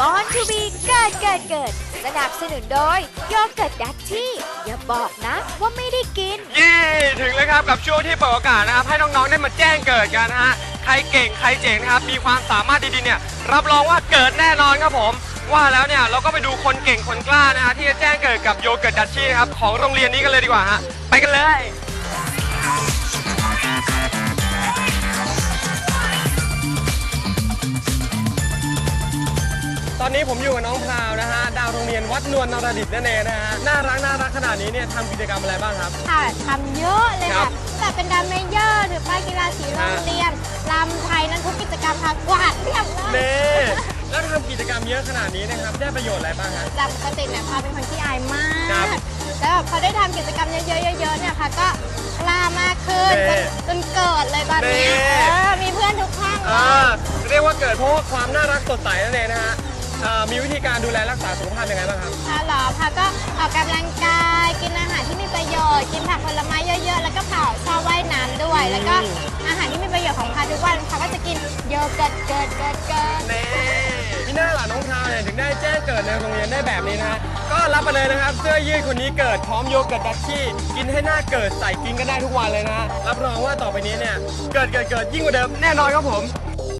Born to be เกิดเกิดเกิด สนับสนุนโดยโยเกิร์ตดัชชี่ อย่าบอกนะว่าไม่ได้กิน ยี่ถึงแล้วครับกับช่วงที่เปิดโอกาสนะครับ ให้น้องๆได้มาแจ้งเกิดกันนะฮะใครเก่งใครเจ๋งนะครับ มีความสามารถดีๆเนี่ยรับรองว่าเกิดแน่นอนครับผม ว่าแล้วเนี่ยเราก็ไปดูคนเก่งคนกล้านะฮะที่จะแจ้งเกิดกับโยเกิร์ตดัชชี่นะครับของโรงเรียนนี้กันเลยดีกว่าฮะไปกันเลย อนนี้ผมอยู่กับน้องพราวนะฮะ ดาวโรงเรียนวัดนวลนรดิตนั่นเองนะฮะ น่ารักน่ารักขนาดนี้เนี่ยทำกิจกรรมอะไรบ้างครับ ค่ะทำเยอะเลยครัค่ะบแต่เป็นดัมเมเยอร์หรือป้ายกีฬาสีโรงเรียนลำไทยนั้นทุกกิจกรรมค่ะกวาดเรียบเลยเน่แล้วทำกิจกรรมเยอะขนาดนี้นะครับ ได้ประโยชน์อะไรบ้างฮะ จากปกติเนี่ยพาเป็นคนที่อายมาครับกแล้วแบบพอได้ทำกิจกรรมเยอะๆเยอะๆเนี่ยค่ะก็กล้ามากขึ้นเน่จนจนเกิดเลยตอนนี้เน่ เออมีเพื่อนทุกห้องเลอ่ายเรียกว่าเกิดเพราะว่าความน่ารักสดใสนั่นเองนะฮะ อ่ามีวิธีการดูแลรักษาสุขภาพยังไงบ้างครับ ค่ะเหรอพาก็ออกกำลังกาย กินอาหารที่มีประโยชน์ กินผักผลไม้เยอะๆ แล้วก็เผาชอบว่ายน้ำด้วย แล้วก็อาหารที่มีประโยชน์ของพาทุกวันพาก็จะกินโยเกิร์ตเกิร์ตเกิร์ตเกิร์ตเน่พี่หน้าหลานน้องพราวเนี่ยถึงได้แจ้งเกิดในโรงเรียนได้แบบนี้นะฮะก็รับไปเลยนะครับ เสื้อยืดคนนี้เกิดพร้อมโยเกิร์ตดัชชี่กินให้หน้าเกิดใส่กินกันได้ทุกวันเลยนะฮะรับรองว่าต่อไปนี้เนี่ยเกิดเกิดเกิดยิ่งกว่าเดิมแน่นอนครับผม